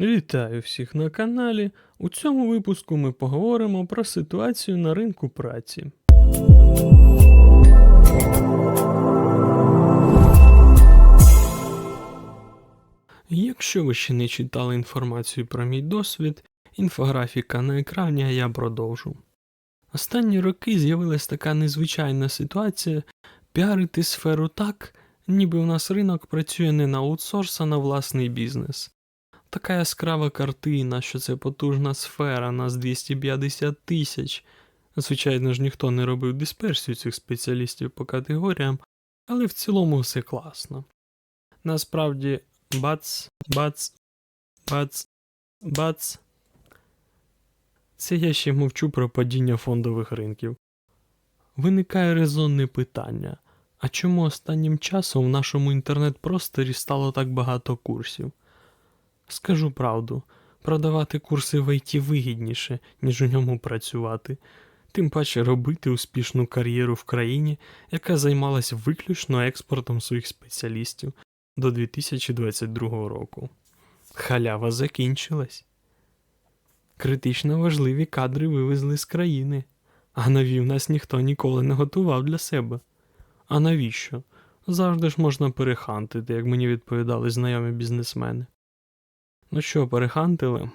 Вітаю всіх на каналі. У цьому випуску ми поговоримо про ситуацію на ринку праці. Якщо ви ще не читали інформацію про мій досвід, інфографіка на екрані, а я продовжу. Останні роки з'явилась така незвичайна ситуація піарити сферу так, ніби у нас ринок працює не на аутсорс, а на власний бізнес. Така яскрава картина, що це потужна сфера, нас 250 тисяч. Звичайно ж, ніхто не робив дисперсію цих спеціалістів по категоріям, але в цілому все класно. Насправді, бац, бац, бац, бац. Це я ще мовчу про падіння фондових ринків. Виникає резонне питання: а чому останнім часом в нашому інтернет-просторі стало так багато курсів? Скажу правду, продавати курси в ІТ вигідніше, ніж у ньому працювати, тим паче робити успішну кар'єру в країні, яка займалась виключно експортом своїх спеціалістів до 2022 року. Халява закінчилась. Критично важливі кадри вивезли з країни, а нові в нас ніхто ніколи не готував для себе. А навіщо? Завжди ж можна перехантити, як мені відповідали знайомі бізнесмени. Ну що, перехантили?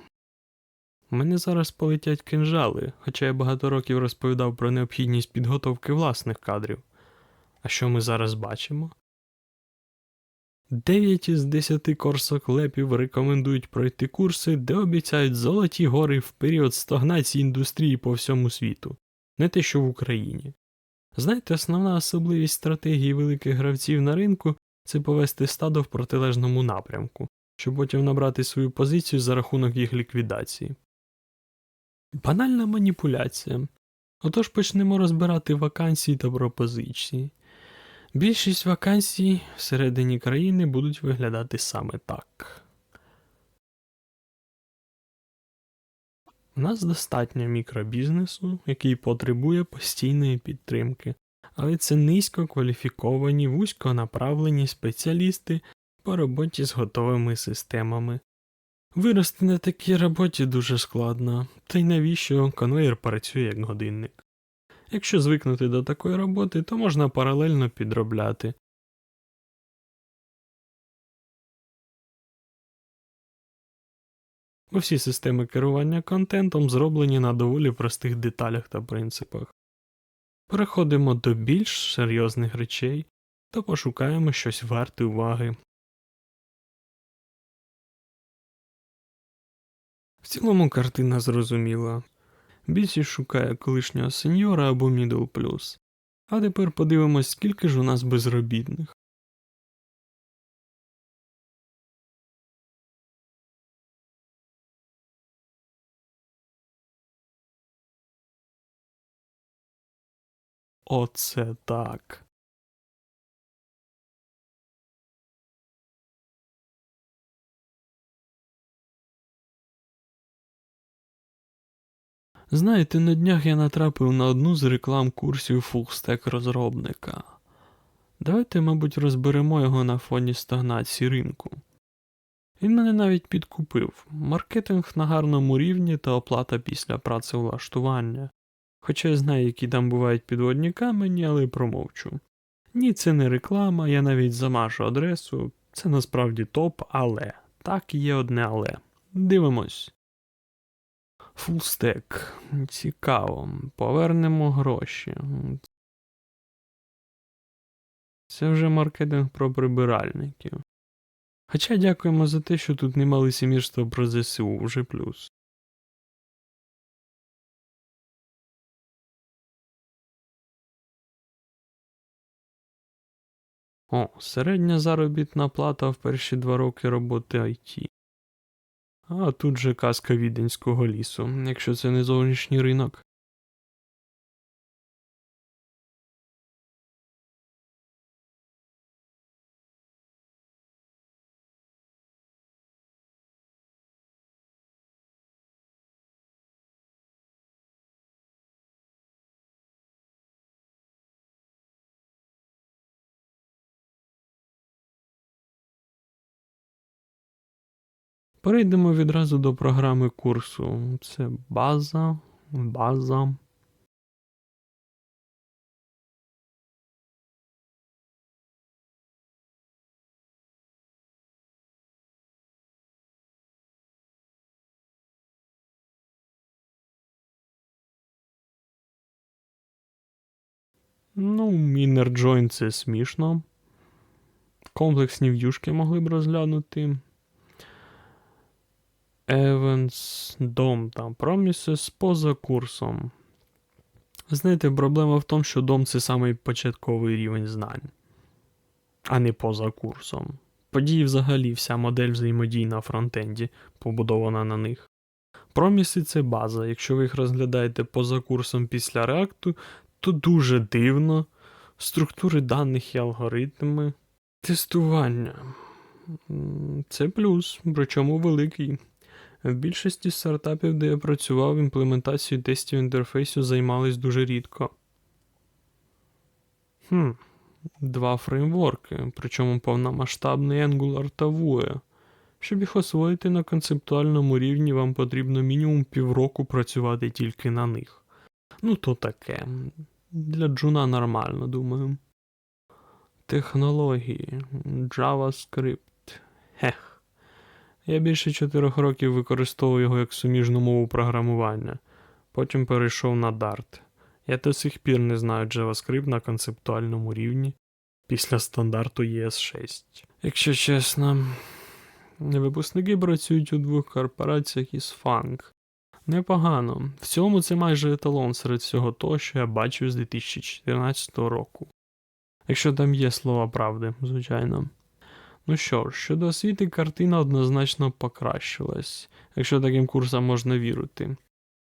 У мене зараз полетять кинжали, хоча я багато років розповідав про необхідність підготовки власних кадрів. А що ми зараз бачимо? 9 із 10 корсок лепів рекомендують пройти курси, де обіцяють золоті гори в період стагнації індустрії по всьому світу, не те що в Україні. Знаєте, основна особливість стратегії великих гравців на ринку це повести стадо в протилежному напрямку, щоб потім набрати свою позицію за рахунок їх ліквідації. Банальна маніпуляція. Отож почнемо розбирати вакансії та пропозиції. Більшість вакансій всередині країни будуть виглядати саме так. У нас достатньо мікробізнесу, який потребує постійної підтримки, але це низько кваліфіковані, вузьконаправлені спеціалісти по роботі з готовими системами. Вирости на такій роботі дуже складно, та й навіщо конвейер працює як годинник. Якщо звикнути до такої роботи, то можна паралельно підробляти. Усі системи керування контентом зроблені на доволі простих деталях та принципах. Переходимо до більш серйозних речей та пошукаємо щось варте уваги. В цілому картина зрозуміла. Більшість шукає колишнього сеньора або мідл плюс. А тепер подивимось, скільки ж у нас безробітних. Оце так. Знаєте, на днях я натрапив на одну з реклам курсів фулстек розробника. Давайте, мабуть, розберемо його на фоні стагнації ринку. Він мене навіть підкупив маркетинг на гарному рівні та оплата після працевлаштування. Хоча я знаю, які там бувають підводні камені, але промовчу. Ні, це не реклама, я навіть замажу адресу, це насправді топ, але так є одне але. Дивимось. Фулстек. Цікаво. Повернемо гроші. Це вже маркетинг про прибиральників. Хоча дякуємо за те, що тут нема лицемірства про ЗСУ, вже плюс. О, середня заробітна плата в перші два роки роботи IT. А тут же казка віденського лісу, якщо це не зовнішній ринок. Перейдемо відразу до програми курсу. Це база, база. Ну, Inner Join це смішно. Комплексні в'юшки могли б розглянути. Evans, дом та Promises поза курсом. Знаєте, проблема в тому, що дом це самий початковий рівень знань, а не поза курсом. Події взагалі вся модель взаємодій на фронтенді, побудована на них. Проміси це база. Якщо ви їх розглядаєте поза курсом після реакту, то дуже дивно. Структури даних і алгоритми. Тестування. Це плюс, причому великий. В більшості стартапів, де я працював, імплементацією тестів інтерфейсу займались дуже рідко. Хм, два фреймворки, причому повномасштабний Angular та Vue. Щоб їх освоїти на концептуальному рівні, вам потрібно мінімум півроку працювати тільки на них. Ну, то таке. Для джуна нормально, думаю. Технології. JavaScript. Хех. Я більше чотирьох років використовую його як суміжну мову програмування. Потім перейшов на Dart. Я до сих пір не знаю JavaScript на концептуальному рівні після стандарту ES6. Якщо чесно, випускники працюють у двох корпораціях із Fang. Непогано. В цілому це майже еталон серед всього того, що я бачив з 2014 року. Якщо там є слова правди, звичайно. Ну що ж, щодо освіти, картина однозначно покращилась, якщо таким курсам можна вірити.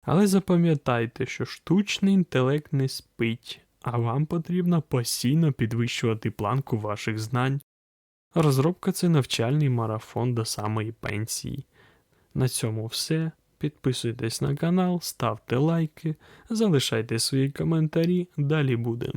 Але запам'ятайте, що штучний інтелект не спить, а вам потрібно постійно підвищувати планку ваших знань. Розробка це навчальний марафон до самої пенсії. На цьому все. Підписуйтесь на канал, ставте лайки, залишайте свої коментарі, далі буде.